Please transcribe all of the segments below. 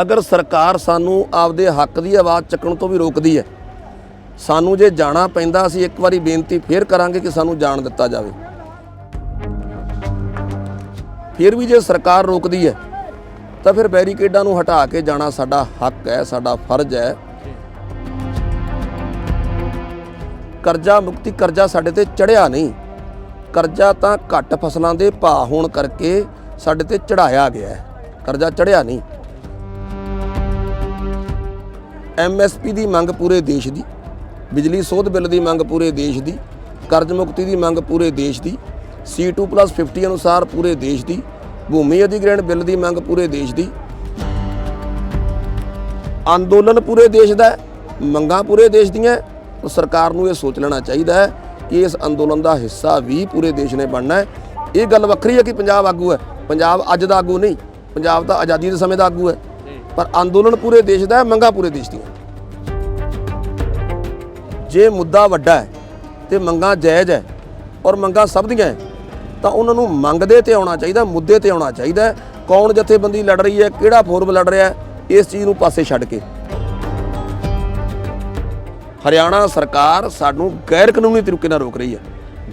ਅਗਰ ਸਰਕਾਰ ਸਾਨੂੰ ਆਪਦੇ ਹੱਕ ਦੀ ਆਵਾਜ਼ ਚੱਕਣ ਤੋਂ ਵੀ ਰੋਕਦੀ ਹੈ, ਸਾਨੂੰ ਜੇ ਜਾਣਾ ਪੈਂਦਾ, ਅਸੀਂ ਇੱਕ ਵਾਰੀ ਬੇਨਤੀ ਫੇਰ ਕਰਾਂਗੇ ਕਿ ਸਾਨੂੰ ਜਾਣ ਦਿੱਤਾ ਜਾਵੇ। ਫਿਰ ਵੀ ਜੇ ਸਰਕਾਰ ਰੋਕਦੀ ਹੈ, ਤਾਂ ਫਿਰ ਬੈਰੀਕੇਡਾਂ ਨੂੰ ਹਟਾ ਕੇ ਜਾਣਾ ਸਾਡਾ ਹੱਕ ਹੈ, ਸਾਡਾ ਫਰਜ਼ ਹੈ। ਕਰਜ਼ਾ ਮੁਕਤੀ ਕਰਜ਼ਾ ਸਾਡੇ ਤੇ ਚੜਿਆ ਨਹੀਂ। ਕਰਜ਼ਾ ਤਾਂ ਘੱਟ ਫਸਲਾਂ ਦੇ ਭਾਅ ਹੋਣ ਕਰਕੇ ਸਾਡੇ ਤੇ ਚੜਾਇਆ ਗਿਆ ਕਰਜ਼ਾ ਚੜਿਆ ਨਹੀਂ। ਐਮਐਸਪੀ ਦੀ ਮੰਗ ਪੂਰੇ ਦੇਸ਼ ਦੀ ਬਿਜਲੀ ਸੋਧ ਬਿੱਲ ਦੀ ਮੰਗ ਪੂਰੇ ਦੇਸ਼ ਦੀ ਕਰਜ਼ ਮੁਕਤੀ ਦੀ ਮੰਗ ਪੂਰੇ ਦੇਸ਼ ਦੀ C2+50 ਅਨੁਸਾਰ ਪੂਰੇ ਦੇਸ਼ ਦੀ ਭੂਮੀ ਅਧਿਗ੍ਰਹਿਣ ਬਿੱਲ ਦੀ ਮੰਗ ਪੂਰੇ ਦੇਸ਼ ਦੀ ਅੰਦੋਲਨ ਪੂਰੇ ਦੇਸ਼ ਦਾ ਮੰਗਾਂ ਪੂਰੇ ਦੇਸ਼ ਦੀਆਂ। ਤਾਂ ਸਰਕਾਰ ਨੂੰ ਇਹ ਸੋਚ ਲੈਣਾ ਚਾਹੀਦਾ ਹੈ ਕਿ ਇਸ ਅੰਦੋਲਨ ਦਾ ਹਿੱਸਾ ਵੀ ਪੂਰੇ ਦੇਸ਼ ਨੇ ਬਣਨਾ ਹੈ ਇਹ ਗੱਲ ਵੱਖਰੀ ਹੈ ਕਿ ਪੰਜਾਬ ਆਗੂ ਹੈ ਪੰਜਾਬ ਅੱਜ ਦਾ ਆਗੂ ਨਹੀਂ ਪੰਜਾਬ ਤਾਂ ਆਜ਼ਾਦੀ ਦੇ ਸਮੇਂ ਦਾ ਆਗੂ ਹੈ ਪਰ ਅੰਦੋਲਨ ਪੂਰੇ ਦੇਸ਼ ਦਾ ਹੈ ਮੰਗਾਂ ਪੂਰੇ ਦੇਸ਼ ਦੀਆਂ ਜੇ ਮੁੱਦਾ ਵੱਡਾ ਹੈ ਤੇ ਮੰਗਾਂ ਜਾਇਜ਼ ਹੈ ਔਰ ਮੰਗਾਂ ਸਭ ਦੀਆਂ ਹੈ, ਤਾਂ ਉਹਨਾਂ ਨੂੰ ਮੰਗਦੇ ਤੇ ਆਉਣਾ ਚਾਹੀਦਾ, ਮੁੱਦੇ ਤੇ ਆਉਣਾ ਚਾਹੀਦਾ ਕੌਣ ਜਥੇਬੰਦੀ ਲੜ ਰਹੀ ਹੈ, ਕਿਹੜਾ ਫੋਰਮ ਲੜ ਰਿਹਾ ਹੈ, ਇਸ ਚੀਜ਼ ਨੂੰ ਪਾਸੇ ਛੱਡ ਕੇ। ਹਰਿਆਣਾ ਸਰਕਾਰ ਸਾਨੂੰ ਗੈਰ ਕਾਨੂੰਨੀ ਤਰੀਕੇ ਨਾਲ ਰੋਕ ਰਹੀ ਹੈ।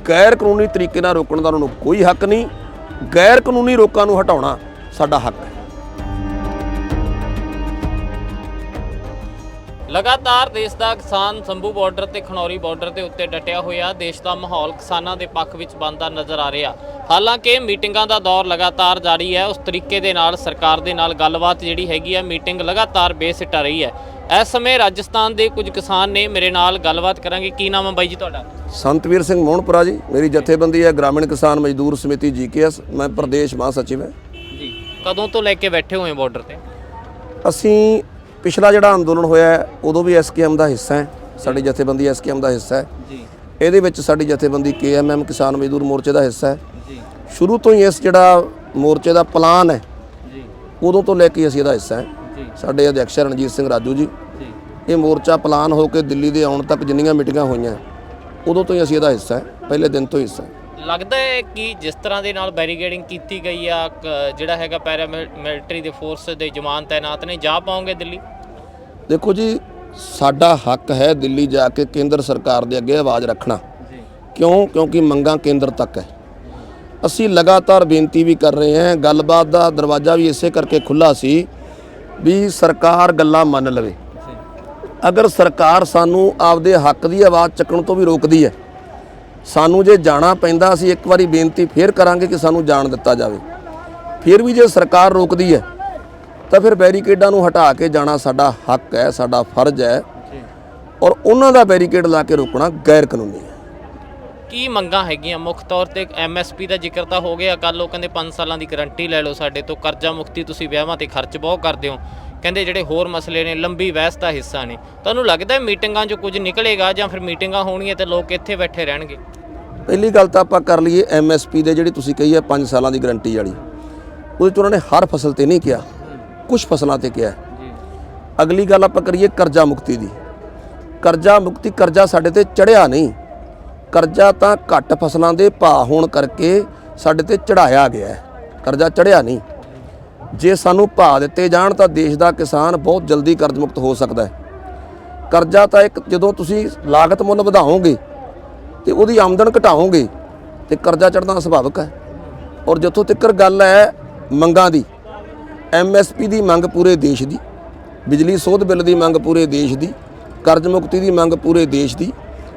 ਗੈਰ ਕਾਨੂੰਨੀ ਤਰੀਕੇ ਨਾਲ ਰੋਕਣ ਦਾ ਉਹਨਾਂ ਨੂੰ ਕੋਈ ਹੱਕ ਨਹੀਂ। ਗੈਰ ਕਾਨੂੰਨੀ ਰੋਕਾਂ ਨੂੰ ਹਟਾਉਣਾ ਸਾਡਾ ਹੱਕ ਹੈ। ਲਗਾਤਾਰ ਦੇਸ਼ ਦਾ ਕਿਸਾਨ ਸੰਭੂ ਬਾਰਡਰ ਤੇ ਖਨੌਰੀ ਬਾਰਡਰ ਦੇ ਉੱਤੇ ਡਟਿਆ ਹੋਇਆ ਦੇਸ਼ ਦਾ ਮਾਹੌਲ ਕਿਸਾਨਾਂ ਦੇ ਪੱਖ ਵਿੱਚ ਬਣਦਾ ਨਜ਼ਰ ਆ ਰਿਹਾ। ਹਾਲਾਂਕਿ ਮੀਟਿੰਗਾਂ ਦਾ ਦੌਰ ਲਗਾਤਾਰ ਜਾਰੀ ਹੈ ਉਸ ਤਰੀਕੇ ਦੇ ਨਾਲ ਸਰਕਾਰ ਦੇ ਨਾਲ ਗੱਲਬਾਤ ਜਿਹੜੀ ਹੈਗੀ ਹੈ ਮੀਟਿੰਗ ਲਗਾਤਾਰ ਬੇਸਿੱਟਾ ਰਹੀ ਹੈ। ਇਸ ਸਮੇਂ ਰਾਜਸਥਾਨ ਦੇ ਕੁਝ ਕਿਸਾਨ ਨੇ ਮੇਰੇ ਨਾਲ ਗੱਲਬਾਤ ਕਰਾਂਗੇ। ਕੀ ਨਾਮ ਹੈ ਬਾਈ ਜੀ ਤੁਹਾਡਾ? ਸੰਤਵੀਰ ਸਿੰਘ ਮੋਹਨਪੁਰਾ ਜੀ ਮੇਰੀ ਜਥੇਬੰਦੀ ਹੈ ਗ੍ਰਾਮੀਣ ਕਿਸਾਨ ਮਜ਼ਦੂਰ ਸਮਿਤੀ ਜੀਕੇਐਸ ਮੈਂ ਪ੍ਰਦੇਸ਼ ਮਹਾਸਚਿਵ ਹਾਂ। ਜੀ ਕਦੋਂ ਤੋਂ ਲੈ ਕੇ ਬੈਠੇ ਹੋਏ ਬਾਰਡਰ ਤੇ? ਅਸੀਂ ਪਿਛਲਾ ਜਿਹੜਾ ਅੰਦੋਲਨ ਹੋਇਆ ਉਦੋਂ ਵੀ ਐਸਕੇਐਮ ਦਾ ਹਿੱਸਾ ਹੈ ਸਾਡੀ ਜਥੇਬੰਦੀ ਐਸਕੇਐਮ ਦਾ ਹਿੱਸਾ ਹੈ। ਜੀ। ਇਹਦੇ ਵਿੱਚ ਸਾਡੀ ਜਥੇਬੰਦੀ ਕੇਐਮਐਮ ਕਿਸਾਨ ਮਜ਼ਦੂਰ ਮੋਰਚੇ ਦਾ ਹਿੱਸਾ ਹੈ। ਜੀ। ਸ਼ੁਰੂ ਤੋਂ ਹੀ ਇਸ ਜਿਹੜਾ ਮੋਰਚੇ ਦਾ ਪਲਾਨ ਹੈ ਜੀ। ਉਦੋਂ ਤੋਂ ਲੈ ਕੇ ਅਸੀਂ ਇਹਦਾ ਹਿੱਸਾ ਹੈ। ਜੀ। ਸਾਡੇ ਅਧਿਕਸ਼ ਰਣਜੀਤ ਸਿੰਘ ਰਾਜੂ ਜੀ। ਜੀ। ਇਹ ਮੋਰਚਾ ਪਲਾਨ ਹੋ ਕੇ ਦਿੱਲੀ ਦੇ ਆਉਣ ਤੱਕ ਜਿੰਨੀਆਂ ਮੀਟਿੰਗਾਂ ਹੋਈਆਂ ਉਦੋਂ ਤੋਂ ਹੀ ਅਸੀਂ ਇਹਦਾ ਹਿੱਸਾ ਹੈ ਪਹਿਲੇ ਦਿਨ ਤੋਂ ਹੀ ਹਿੱਸਾ ਹੈ। ਲੱਗਦਾ ਹੈ ਕਿ ਜਿਸ ਤਰ੍ਹਾਂ ਦੇ ਨਾਲ ਬੈਰੀਗੇਡਿੰਗ ਕੀਤੀ ਗਈ ਆ ਕ- ਜਿਹੜਾ ਹੈਗਾ ਪੈਰਾ ਮਿਲਟਰੀ ਦੇ ਫੋਰਸ ਦੇ ਜਵਾਨ ਤਾਇਨਾਤ ਨੇ ਜਾ ਪਾਉਂਗੇ ਦਿੱਲੀ? ਦੇਖੋ ਜੀ ਸਾਡਾ ਹੱਕ ਹੈ ਦਿੱਲੀ ਜਾ ਕੇ ਕੇਂਦਰ ਸਰਕਾਰ ਦੇ ਅੱਗੇ ਆਵਾਜ਼ ਰੱਖਣਾ। ਜੀ। ਕਿਉਂ? ਕਿਉਂਕਿ ਮੰਗਾਂ ਕੇਂਦਰ ਤੱਕ ਹੈ। ਅਸੀਂ ਲਗਾਤਾਰ ਬੇਨਤੀ ਵੀ ਕਰ ਰਹੇ ਹਾਂ ਗੱਲਬਾਤ ਦਾ ਦਰਵਾਜ਼ਾ ਵੀ ਇਸੇ ਕਰਕੇ ਖੁੱਲਾ ਸੀ ਵੀ ਸਰਕਾਰ ਗੱਲਾਂ ਮੰਨ ਲਵੇ। ਅਗਰ ਸਰਕਾਰ ਸਾਨੂੰ ਆਪਦੇ ਹੱਕ ਦੀ ਆਵਾਜ਼ ਚੱਕਣ ਤੋਂ ਵੀ ਰੋਕਦੀ ਹੈ ਸਾਨੂੰ ਜੇ ਜਾਣਾ ਪੈਂਦਾ, ਅਸੀਂ ਇੱਕ ਵਾਰੀ ਬੇਨਤੀ ਫੇਰ ਕਰਾਂਗੇ ਕਿ ਸਾਨੂੰ ਜਾਣ ਦਿੱਤਾ ਜਾਵੇ। ਫਿਰ ਵੀ ਜੇ ਸਰਕਾਰ ਰੋਕਦੀ ਹੈ, ਤਾਂ ਫਿਰ ਬੈਰੀਕੇਡਾਂ ਨੂੰ ਹਟਾ ਕੇ ਜਾਣਾ ਸਾਡਾ ਹੱਕ ਹੈ, ਸਾਡਾ ਫਰਜ਼ ਹੈ। ਔਰ ਉਹਨਾਂ ਦਾ ਬੈਰੀਕੇਡ ਲਾ ਕੇ ਰੋਕਣਾ ਗੈਰ ਕਾਨੂੰਨੀ ਹੈ। ਕੀ ਮੰਗਾਂ ਹੈਗੀਆਂ? ਮੁੱਖ ਤੌਰ ਤੇ ਐਮਐਸਪੀ ਦਾ ਜ਼ਿਕਰ ਤਾਂ ਹੋ ਗਿਆ। ਕੱਲ ਉਹ ਕਹਿੰਦੇ 5 ਸਾਲਾਂ ਦੀ ਗਾਰੰਟੀ ਲੈ ਲਓ ਸਾਡੇ ਤੋਂ। ਕਰਜ਼ਾ ਮੁਕਤੀ ਤੁਸੀਂ ਵਿਆਹਾਂ ਤੇ ਖਰਚ ਬਹੁਤ ਕਰਦੇ ਹੋ। ਕਹਿੰਦੇ ਜਿਹੜੇ ਹੋਰ ਮਸਲੇ ਨੇ, ਲੰਬੀ ਬਹਿਸ ਦਾ ਹਿੱਸਾ ਨੇ। ਤੁਹਾਨੂੰ ਲੱਗਦਾ ਹੈ ਮੀਟਿੰਗਾਂ 'ਚੋਂ ਕੁਝ ਨਿਕਲੇਗਾ ਜਾਂ ਫਿਰ ਮੀਟਿੰਗਾਂ ਹੋਣਗੀਆਂ ਤੇ ਲੋਕ ਇੱਥੇ ਬੈਠੇ ਰਹਿਣਗੇ? ਪਹਿਲੀ ਗੱਲ ਤਾਂ ਆਪਾਂ ਕਰ ਲਈਏ ਐਮਐਸਪੀ ਦੇ ਜਿਹੜੀ ਤੁਸੀਂ ਕਹੀ ਹੈ 5 ਸਾਲਾਂ ਦੀ ਗਾਰੰਟੀ ਵਾਲੀ। ਉਹਦੇ 'ਚ ਉਹਨਾਂ ਨੇ ਹਰ ਫਸਲ ਤੇ ਨਹੀਂ ਕਿਹਾ। ਕੁਝ ਫਸਲਾਂ ਤੇ ਕਿਹਾ। ਅਗਲੀ ਗੱਲ ਆਪਾਂ ਕਰੀਏ ਕਰਜ਼ਾ ਮੁਕਤੀ ਦੀ। ਕਰਜ਼ਾ ਮੁਕਤੀ, ਕਰਜ਼ਾ ਸਾਡੇ ਤੇ ਚੜਿਆ ਨਹੀਂ। ਕਰਜ਼ਾ ਤਾਂ ਘੱਟ ਫਸਲਾਂ ਦੇ ਭਾਅ ਹੋਣ ਕਰਕੇ ਸਾਡੇ ਤੇ ਚੜਾਇਆ ਗਿਆ ਕਰਜ਼ਾ ਚੜਿਆ ਨਹੀਂ। ਜੇ ਸਾਨੂੰ ਭਾਅ ਦਿੱਤੇ ਜਾਣ ਤਾਂ ਦੇਸ਼ ਦਾ ਕਿਸਾਨ ਬਹੁਤ ਜਲਦੀ ਕਰਜ਼ ਮੁਕਤ ਹੋ ਸਕਦਾ ਹੈ। ਕਰਜ਼ਾ ਤਾਂ ਇੱਕ ਜਦੋਂ ਤੁਸੀਂ ਲਾਗਤ ਮੁੱਲ ਵਧਾਓਗੇ ਤੇ ਉਹਦੀ ਆਮਦਨ ਘਟਾਓਗੇ, ਤੇ ਕਰਜ਼ਾ ਚੜਨਾ ਸੁਭਾਵਿਕ ਹੈ। ਔਰ ਜਿੱਥੋਂ ਤੱਕ ਗੱਲ ਹੈ ਮੰਗਾਂ ਦੀ ਐਮਐਸਪੀ ਦੀ ਮੰਗ ਪੂਰੇ ਦੇਸ਼ ਦੀ, ਬਿਜਲੀ ਸੋਧ ਬਿੱਲ ਦੀ ਮੰਗ ਪੂਰੇ ਦੇਸ਼ ਦੀ, ਕਰਜ਼ ਮੁਕਤੀ ਦੀ ਮੰਗ ਪੂਰੇ ਦੇਸ਼ ਦੀ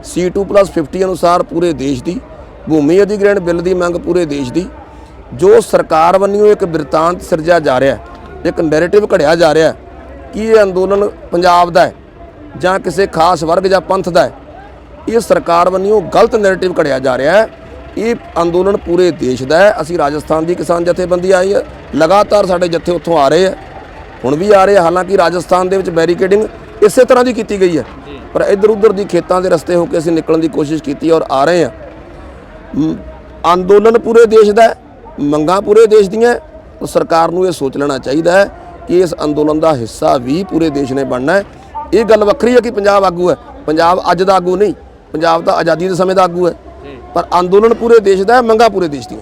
C2+50 ਅਨੁਸਾਰ ਪੂਰੇ ਦੇਸ਼ ਦੀ, ਭੂਮੀ ਅਧਿਗ੍ਰਹਿਣ ਬਿੱਲ ਦੀ ਮੰਗ ਪੂਰੇ ਦੇਸ਼ ਦੀ ਜੋ ਸਰਕਾਰ ਵੱਲੋਂ ਇੱਕ ਬਿਰਤਾਂਤ ਸਿਰਜਿਆ ਜਾ ਰਿਹਾ ਹੈ ਇੱਕ ਨੈਰੇਟਿਵ ਘੜਿਆ ਜਾ ਰਿਹਾ ਹੈ ਕਿ ਇਹ ਅੰਦੋਲਨ ਪੰਜਾਬ ਦਾ ਹੈ ਜਾਂ ਕਿਸੇ ਖਾਸ ਵਰਗ ਜਾਂ ਪੰਥ ਦਾ ਹੈ ਇਹ ਸਰਕਾਰ ਵੱਲੋਂ ਗਲਤ ਨੈਰੇਟਿਵ ਘੜਿਆ ਜਾ ਰਿਹਾ ਹੈ। ਇਹ ਅੰਦੋਲਨ ਪੂਰੇ ਦੇਸ਼ ਦਾ ਹੈ। ਅਸੀਂ ਰਾਜਸਥਾਨ ਦੀ ਕਿਸਾਨ ਜਥੇਬੰਦੀ ਆਈ ਹੈ। ਲਗਾਤਾਰ ਸਾਡੇ ਜਥੇ ਉੱਥੋਂ ਆ ਰਹੇ ਹੈ। ਹੁਣ ਵੀ ਆ ਰਹੇ ਹਾਲਾਂਕਿ ਰਾਜਸਥਾਨ ਦੇ ਵਿੱਚ ਬੈਰੀਕੇਡਿੰਗ ਇਸੇ ਤਰ੍ਹਾਂ ਦੀ ਕੀਤੀ ਗਈ ਹੈ। ਪਰ ਇੱਧਰ ਉੱਧਰ ਦੀ ਖੇਤਾਂ ਦੇ ਰਸਤੇ ਹੋ ਕੇ ਅਸੀਂ ਨਿਕਲਣ ਦੀ ਕੋਸ਼ਿਸ਼ ਕੀਤੀ ਔਰ ਆ ਰਹੇ ਹਾਂ। ਅੰਦੋਲਨ ਪੂਰੇ ਦੇਸ਼ ਦਾ ਹੈ, ਮੰਗਾਂ ਪੂਰੇ ਦੇਸ਼ ਦੀਆਂ ਤਾਂ ਸਰਕਾਰ ਨੂੰ ਇਹ ਸੋਚ ਲੈਣਾ ਚਾਹੀਦਾ ਹੈ ਕਿ ਇਸ ਅੰਦੋਲਨ ਦਾ ਹਿੱਸਾ ਵੀ ਪੂਰੇ ਦੇਸ਼ ਨੇ ਬਣਨਾ ਹੈ। ਇਹ ਗੱਲ ਵੱਖਰੀ ਹੈ ਕਿ ਪੰਜਾਬ ਆਗੂ ਹੈ। ਪੰਜਾਬ ਅੱਜ ਦਾ ਆਗੂ ਨਹੀਂ ਪੰਜਾਬ ਤਾਂ ਆਜ਼ਾਦੀ ਦੇ ਸਮੇਂ ਦਾ ਆਗੂ ਹੈ। ਪਰ ਅੰਦੋਲਨ ਪੂਰੇ ਦੇਸ਼ ਦਾ ਹੈ ਮੰਗਾਂ ਪੂਰੇ ਦੇਸ਼ ਦੀਆਂ।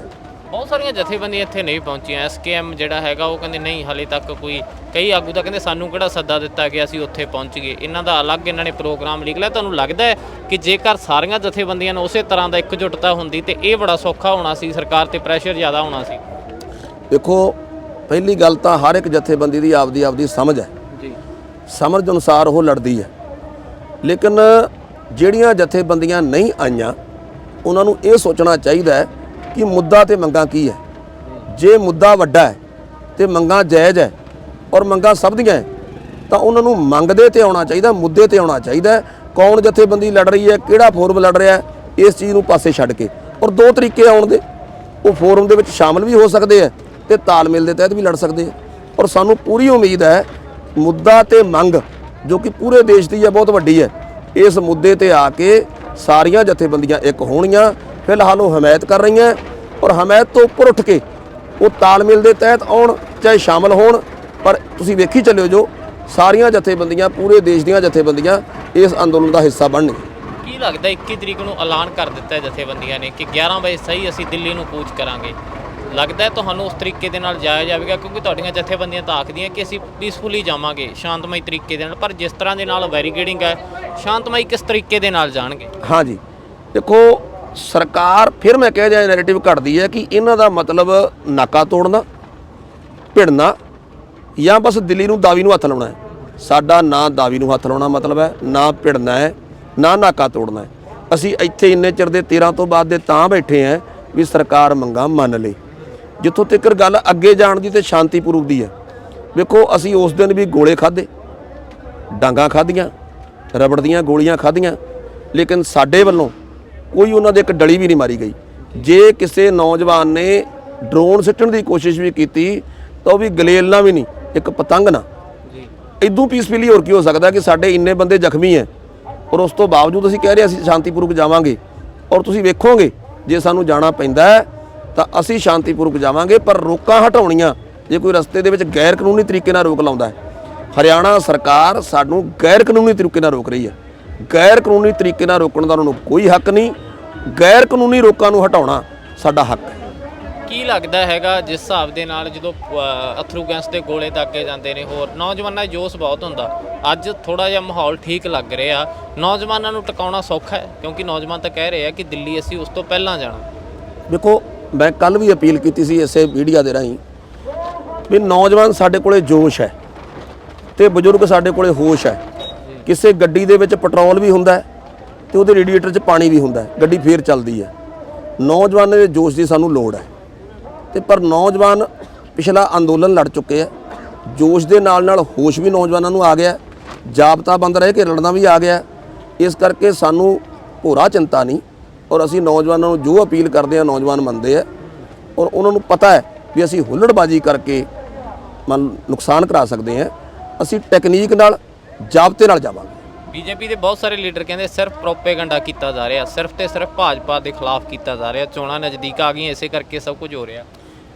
ਬਹੁਤ ਸਾਰੀਆਂ ਜਥੇਬੰਦੀਆਂ ਇੱਥੇ ਨਹੀਂ ਪਹੁੰਚੀਆਂ। ਐਸਕੇਐਮ ਜਿਹੜਾ ਹੈਗਾ ਉਹ ਕਹਿੰਦੇ ਨਹੀਂ ਹਾਲੇ ਤੱਕ ਕੋਈ ਕਈ ਆਗੂ ਤਾਂ ਕਹਿੰਦੇ ਸਾਨੂੰ ਕਿਹੜਾ ਸੱਦਾ ਦਿੱਤਾ ਗਿਆ ਅਸੀਂ ਉੱਥੇ ਪਹੁੰਚ ਗਏ। ਇਹਨਾਂ ਦਾ ਅਲੱਗ ਇਹਨਾਂ ਨੇ ਪ੍ਰੋਗਰਾਮ ਲਿਖ ਲਿਆ। ਤੁਹਾਨੂੰ ਲੱਗਦਾ ਹੈ ਕਿ ਜੇਕਰ ਸਾਰੀਆਂ ਜਥੇਬੰਦੀਆਂ ਨੂੰ ਉਸੇ ਤਰ੍ਹਾਂ ਦਾ ਇਕਜੁੱਟਤਾ ਹੁੰਦੀ ਤੇ ਇਹ ਬੜਾ ਸੌਖਾ ਹੋਣਾ ਸੀ ਸਰਕਾਰ ਤੇ ਪ੍ਰੈਸ਼ਰ ਜ਼ਿਆਦਾ ਹੋਣਾ ਸੀ? ਦੇਖੋ ਪਹਿਲੀ ਗੱਲ ਤਾਂ ਹਰ ਇੱਕ ਜਥੇਬੰਦੀ ਦੀ ਆਪਦੀ ਆਪਦੀ ਸਮਝ ਹੈ। ਜੀ। ਸਮਝ ਅਨੁਸਾਰ ਉਹ ਲੜਦੀ ਹੈ। ਲੇਕਿਨ ਜਿਹੜੀਆਂ ਜਥੇਬੰਦੀਆਂ ਨਹੀਂ ਆਈਆਂ ਉਹਨਾਂ ਨੂੰ ਇਹ ਸੋਚਣਾ ਚਾਹੀਦਾ ਹੈ ਕਿ ਮੁੱਦਾ ਤੇ ਮੰਗਾਂ ਕੀ ਹੈ? ਜੇ ਮੁੱਦਾ ਵੱਡਾ ਹੈ ਤੇ ਮੰਗਾਂ ਜਾਇਜ਼ ਹੈ ਔਰ ਮੰਗਾਂ ਸਭ ਦੀਆਂ ਹੈ, ਤਾਂ ਉਹਨਾਂ ਨੂੰ ਮੰਗਦੇ ਤੇ ਆਉਣਾ ਚਾਹੀਦਾ, ਮੁੱਦੇ ਤੇ ਆਉਣਾ ਚਾਹੀਦਾ ਕੌਣ ਜਥੇਬੰਦੀ ਲੜ ਰਹੀ ਹੈ, ਕਿਹੜਾ ਫੋਰਮ ਲੜ ਰਿਹਾ ਹੈ, ਇਸ ਚੀਜ਼ ਨੂੰ ਪਾਸੇ ਛੱਡ ਕੇ। ਔਰ ਦੋ ਤਰੀਕੇ ਆਉਣ ਦੇ, ਉਹ ਫੋਰਮ ਦੇ ਵਿੱਚ ਸ਼ਾਮਲ ਵੀ ਹੋ ਸਕਦੇ ਆ ਤੇ ਤਾਲਮੇਲ ਦੇ ਤਹਿਤ ਵੀ ਲੜ ਸਕਦੇ ਆ ਔਰ ਸਾਨੂੰ ਪੂਰੀ ਉਮੀਦ ਹੈ, ਮੁੱਦਾ ਤੇ ਮੰਗ ਜੋ ਕਿ ਪੂਰੇ ਦੇਸ਼ ਦੀ ਹੈ, ਬਹੁਤ ਵੱਡੀ ਹੈ, ਇਸ ਮੁੱਦੇ ਤੇ ਆ ਕੇ ਸਾਰੀਆਂ ਜਥੇਬੰਦੀਆਂ ਇੱਕ ਹੋਣੀਆਂ। ਫਿਲਹਾਲ ਉਹ ਹਮਾਇਤ ਕਰ ਰਹੀਆਂ ਔਰ ਹਮਾਇਤ ਤੋਂ ਉੱਪਰ ਉੱਠ ਕੇ ਉਹ ਤਾਲਮੇਲ ਦੇ ਤਹਿਤ ਆਉਣ ਚਾਹੇ ਸ਼ਾਮਲ ਹੋਣ ਪਰ ਤੁਸੀਂ ਵੇਖੀ ਚੱਲਿਓ ਜੋ ਸਾਰੀਆਂ ਜਥੇਬੰਦੀਆਂ ਪੂਰੇ ਦੇਸ਼ ਦੀਆਂ ਜਥੇਬੰਦੀਆਂ ਇਸ ਅੰਦੋਲਨ ਦਾ ਹਿੱਸਾ ਬਣਨਗੀਆਂ। ਕੀ ਲੱਗਦਾ 21 ਤਰੀਕ ਨੂੰ ਐਲਾਨ ਕਰ ਦਿੱਤਾ ਹੈ ਜਥੇਬੰਦੀਆਂ ਨੇ ਕਿ 11 ਵਜੇ ਸਹੀ ਅਸੀਂ ਦਿੱਲੀ ਨੂੰ ਕੂਚ ਕਰਾਂਗੇ? ਲੱਗਦਾ ਹੈ ਤੁਹਾਨੂੰ ਉਸ ਤਰੀਕੇ ਦੇ ਨਾਲ ਜਾਇਆ ਜਾਵੇਗਾ ਕਿਉਂਕਿ ਤੁਹਾਡੀਆਂ ਜਥੇਬੰਦੀਆਂ ਤਾਂ ਆਖਦੀਆਂ ਕਿ ਅਸੀਂ ਪੀਸਫੁਲੀ ਜਾਵਾਂਗੇ ਸ਼ਾਂਤਮਈ ਤਰੀਕੇ ਦੇ ਨਾਲ ਪਰ ਜਿਸ ਤਰ੍ਹਾਂ ਦੇ ਨਾਲ ਬੈਰੀਕੇਡਿੰਗ ਹੈ ਸ਼ਾਂਤਮਈ ਕਿਸ ਤਰੀਕੇ ਦੇ ਨਾਲ ਜਾਣਗੇ? ਹਾਂਜੀ। ਦੇਖੋ ਸਰਕਾਰ ਫਿਰ ਮੈਂ ਕਹਿ ਦਿਆਂ ਨੈਰੇਟਿਵ ਘਟਦੀ ਹੈ ਕਿ ਇਹਨਾਂ ਦਾ ਮਤਲਬ ਨਾਕਾ ਤੋੜਨਾ, ਭਿੜਨਾ ਜਾਂ ਬਸ ਦਿੱਲੀ ਨੂੰ ਦਾਵੀ ਨੂੰ ਹੱਥ ਲਾਉਣਾ ਹੈ। ਸਾਡਾ ਨਾ ਦਾਵੀ ਨੂੰ ਹੱਥ ਲਾਉਣਾ ਮਤਲਬ ਹੈ, ਨਾ ਭਿੜਨਾ ਹੈ, ਨਾ ਨਾਕਾ ਤੋੜਨਾ ਹੈ। ਅਸੀਂ ਇੱਥੇ ਇੰਨੇ ਚਿਰ ਦੇ 13 ਤੋਂ ਬਾਅਦ ਦੇ ਤਾਂ ਬੈਠੇ ਆਂ ਵੀ ਸਰਕਾਰ ਮੰਗਾ ਮੰਨ ਲਈ ਜਿੱਥੋਂ ਤੱਕਰ ਗੱਲ ਅੱਗੇ ਜਾਣ ਦੀ ਤੇ ਸ਼ਾਂਤੀਪੂਰਵਕ ਦੀ ਹੈ। ਵੇਖੋ, ਅਸੀਂ ਉਸ ਦਿਨ ਵੀ ਗੋਲੇ ਖਾਦੇ ਡਾਂਗਾ ਖਾਧੀਆਂ, ਰਬੜ ਦੀਆਂ ਗੋਲੀਆਂ ਖਾਧੀਆਂ, ਲੇਕਿਨ ਸਾਡੇ ਵੱਲੋਂ ਕੋਈ ਉਹਨਾਂ ਦੇ ਇੱਕ ਡਲੀ ਵੀ ਨਹੀਂ ਮਾਰੀ ਗਈ। ਜੇ ਕਿਸੇ ਨੌਜਵਾਨ ਨੇ ਡਰੋਨ ਸਿੱਟਣ ਦੀ ਕੋਸ਼ਿਸ਼ ਵੀ ਕੀਤੀ ਤਾਂ ਉਹ ਵੀ ਗਲੇਲ ਨਾਲ ਵੀ ਨਹੀਂ ਇੱਕ ਪਤੰਗ ਨਾ ਜੀ। ਇਦੋਂ ਪੀਸਫੁਲੀ ਹੋਰ ਕੀ ਹੋ ਸਕਦਾ ਕਿ ਸਾਡੇ ਇੰਨੇ ਬੰਦੇ ਜ਼ਖਮੀ ਹੈ ਔਰ ਉਸ ਤੋਂ ਬਾਵਜੂਦ ਅਸੀਂ ਕਹਿ ਰਹੇ ਅਸੀਂ ਸ਼ਾਂਤੀਪੂਰਵਕ ਜਾਵਾਂਗੇ ਔਰ ਤੁਸੀਂ ਵੇਖੋਗੇ ਜੇ ਸਾਨੂੰ ਜਾਣਾ ਪੈਂਦਾ ਤਾਂ ਅਸੀਂ ਸ਼ਾਂਤੀਪੂਰਵਕ ਜਾਵਾਂਗੇ ਪਰ ਰੋਕਾਂ ਹਟਾਉਣੀਆਂ ਜੇ ਕੋਈ ਰਸਤੇ ਦੇ ਵਿੱਚ ਗੈਰ ਕਾਨੂੰਨੀ ਤਰੀਕੇ ਨਾਲ ਰੋਕ ਲਾਉਂਦਾ ਹੈ ਹਰਿਆਣਾ ਸਰਕਾਰ ਸਾਨੂੰ ਗੈਰ ਕਾਨੂੰਨੀ ਤਰੀਕੇ ਨਾਲ ਰੋਕ ਰਹੀ ਹੈ ਗੈਰ ਕਾਨੂੰਨੀ ਤਰੀਕੇ ਨਾਲ ਰੋਕਣ ਦਾ ਉਹਨਾਂ ਨੂੰ ਕੋਈ ਹੱਕ ਨਹੀਂ। ਗੈਰ ਕਾਨੂੰਨੀ ਰੋਕਾਂ ਨੂੰ ਹਟਾਉਣਾ ਸਾਡਾ ਹੱਕ ਹੈ। ਕੀ ਲੱਗਦਾ ਹੈਗਾ ਜਿਸ ਹਿਸਾਬ ਦੇ ਨਾਲ ਜਦੋਂ ਅਥਰੂ ਗੈਸ ਦੇ ਗੋਲੇ ਦਾਗੇ ਜਾਂਦੇ ਨੇ ਹੋਰ ਨੌਜਵਾਨਾਂ 'ਚ ਜੋਸ਼ ਬਹੁਤ ਹੁੰਦਾ। ਅੱਜ ਥੋੜਾ ਜਿਹਾ ਮਾਹੌਲ ਠੀਕ ਲੱਗ ਰਿਹਾ। ਨੌਜਵਾਨਾਂ ਨੂੰ ਟਿਕਾਉਣਾ ਸੌਖਾ ਹੈ ਕਿਉਂਕਿ ਨੌਜਵਾਨ ਤਾਂ ਕਹਿ ਰਹੇ ਆ ਕਿ ਦਿੱਲੀ ਅਸੀਂ ਉਸ ਤੋਂ ਪਹਿਲਾਂ ਜਾਣਾ। ਦੇਖੋ ਮੈਂ ਕੱਲ ਵੀ ਅਪੀਲ ਕੀਤੀ ਸੀ ਇਸੇ ਮੀਡੀਆ ਦੇ ਰਾਹੀਂ ਵੀ ਨੌਜਵਾਨ ਸਾਡੇ ਕੋਲੇ ਜੋਸ਼ ਹੈ ਤੇ ਬਜ਼ੁਰਗ ਸਾਡੇ ਕੋਲੇ ਹੋਸ਼ ਹੈ। ਕਿਸੇ ਗੱਡੀ ਦੇ ਵਿੱਚ ਪੈਟਰੋਲ ਵੀ ਹੁੰਦਾ ਹੈ ਤੇ ਉਹਦੇ ਰੇਡੀਏਟਰ 'ਚ ਪਾਣੀ ਵੀ ਹੁੰਦਾ ਹੈ। ਗੱਡੀ ਫੇਰ ਚੱਲਦੀ ਹੈ। ਨੌਜਵਾਨਾਂ ਦੇ ਜੋਸ਼ ਦੀ ਸਾਨੂੰ ਲੋੜ ਹੈ। ਤੇ ਪਰ ਨੌਜਵਾਨ ਪਿਛਲਾ ਅੰਦੋਲਨ ਲੜ ਚੁੱਕੇ ਆ ਜੋਸ਼ ਦੇ ਨਾਲ ਨਾਲ ਹੋਸ਼ ਵੀ ਨੌਜਵਾਨਾਂ ਨੂੰ ਆ ਗਿਆ ਜਾਬਤਾ ਬੰਦ ਰਹਿ ਕੇ ਲੜਨਾ ਵੀ ਆ ਗਿਆ ਇਸ ਕਰਕੇ ਸਾਨੂੰ ਭੋਰਾ ਚਿੰਤਾ ਨਹੀਂ ਔਰ ਅਸੀਂ ਨੌਜਵਾਨਾਂ ਨੂੰ ਜੋ ਅਪੀਲ ਕਰਦੇ ਆ ਨੌਜਵਾਨ ਮੰਨਦੇ ਆ ਔਰ ਉਹਨਾਂ ਨੂੰ ਪਤਾ ਹੈ ਵੀ ਅਸੀਂ ਹੁੱਲੜਬਾਜੀ ਕਰਕੇ ਮਨ ਨੁਕਸਾਨ ਕਰਾ ਸਕਦੇ ਆ ਅਸੀਂ ਟੈਕਨੀਕ ਨਾਲ ਜਾਬਤੇ ਨਾਲ ਜਾਵਾਂਗੇ। ਬੀਜੇਪੀ ਦੇ ਬਹੁਤ ਸਾਰੇ ਲੀਡਰ ਕਹਿੰਦੇ ਸਿਰਫ ਪ੍ਰੋਪੇਗੈਂਡਾ ਕੀਤਾ ਜਾ ਰਿਹਾ ਸਿਰਫ ਤੇ ਸਿਰਫ ਭਾਜਪਾ ਦੇ ਖਿਲਾਫ ਕੀਤਾ ਜਾ ਰਿਹਾ ਚੋਣਾਂ ਨਜ਼ਦੀਕ ਆ ਗਈਆਂ ਇਸੇ ਕਰਕੇ ਸਭ ਕੁਝ ਹੋ ਰਿਹਾ।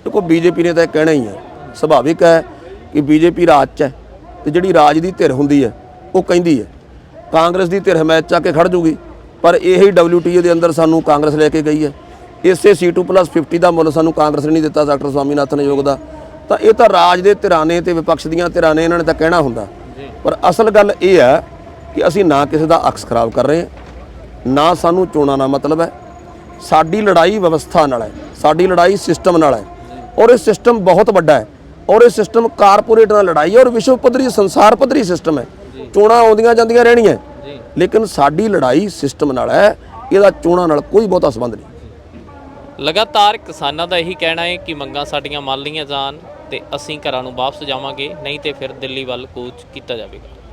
ਦੇਖੋ ਬੀਜੇਪੀ ਨੇ ਤਾਂ ਇਹ ਕਹਿਣਾ ਹੀ ਹੈ ਸੁਭਾਵਿਕ ਹੈ ਕਿ ਬੀਜੇਪੀ ਰਾਜ 'ਚ ਹੈ ਤੇ ਜਿਹੜੀ ਰਾਜ ਦੀ ਧਿਰ ਹੁੰਦੀ ਹੈ ਉਹ ਕਹਿੰਦੀ ਹੈ ਕਾਂਗਰਸ ਦੀ ਧਿਰ ਹਮਾਇਤ 'ਚ ਆ ਕੇ ਖੜ ਜੂਗੀ ਪਰ ਇਹੀ WTO ਦੇ ਅੰਦਰ ਸਾਨੂੰ ਕਾਂਗਰਸ ਲੈ ਕੇ ਗਈ ਹੈ। ਇਸੇ C2+50 ਦਾ ਮੁੱਲ ਸਾਨੂੰ ਕਾਂਗਰਸ ਨੇ ਨਹੀਂ ਦਿੱਤਾ ਡਾਕਟਰ ਸਵਾਮੀਨਾਥਨ ਯੋਗ ਦਾ। ਤਾਂ ਇਹ ਤਾਂ ਰਾਜ ਦੇ ਧਿਰਾਂ ਨੇ ਤੇ ਵਿਪਕਸ਼ ਦੀਆਂ ਧਿਰਾਂ ਨੇ ਇਹਨਾਂ ਨੇ ਤਾਂ ਕਹਿਣਾ ਹੁੰਦਾ। ਪਰ ਅਸਲ ਗੱਲ ਇਹ ਹੈ ਕਿ ਅਸੀਂ ਨਾ ਕਿਸੇ ਦਾ ਅਕਸ ਖਰਾਬ ਕਰ ਰਹੇ ਹਾਂ, ਨਾ ਸਾਨੂੰ ਚੋਣਾਂ ਨਾਲ ਮਤਲਬ ਹੈ। ਸਾਡੀ ਲੜਾਈ ਵਿਵਸਥਾ ਨਾਲ ਹੈ, ਸਾਡੀ ਲੜਾਈ ਸਿਸਟਮ ਨਾਲ ਹੈ ਔਰ ਇਹ ਸਿਸਟਮ ਬਹੁਤ ਵੱਡਾ ਹੈ ਔਰ ਇਹ ਸਿਸਟਮ ਕਾਰਪੋਰੇਟ ਨਾਲ ਲੜਾਈ ਹੈ ਔਰ ਵਿਸ਼ਵ ਪੱਧਰੀ, ਸੰਸਾਰ ਪੱਧਰੀ ਸਿਸਟਮ ਹੈ। ਚੋਣਾਂ ਆਉਂਦੀਆਂ ਜਾਂਦੀਆਂ ਰਹਿਣੀਆਂ ਲੇਕਿਨ ਸਾਡੀ ਲੜਾਈ ਸਿਸਟਮ ਨਾਲ ਹੈ, ਇਹਦਾ ਚੋਣਾਂ ਨਾਲ ਕੋਈ ਬਹੁਤਾ ਸੰਬੰਧ ਨਹੀਂ। ਲਗਾਤਾਰ ਕਿਸਾਨਾਂ ਦਾ ਇਹੀ ਕਹਿਣਾ ਹੈ ਕਿ ਮੰਗਾਂ ਸਾਡੀਆਂ ਮੰਨ ਲਈਆਂ ਜਾਣ। ਤੇ ਅਸੀਂ ਘਰਾਂ ਨੂੰ ਵਾਪਸ ਜਾਵਾਂਗੇ ਨਹੀਂ ਤੇ ਫਿਰ ਦਿੱਲੀ ਵੱਲ ਕੂਚ ਕੀਤਾ ਜਾਵੇਗਾ।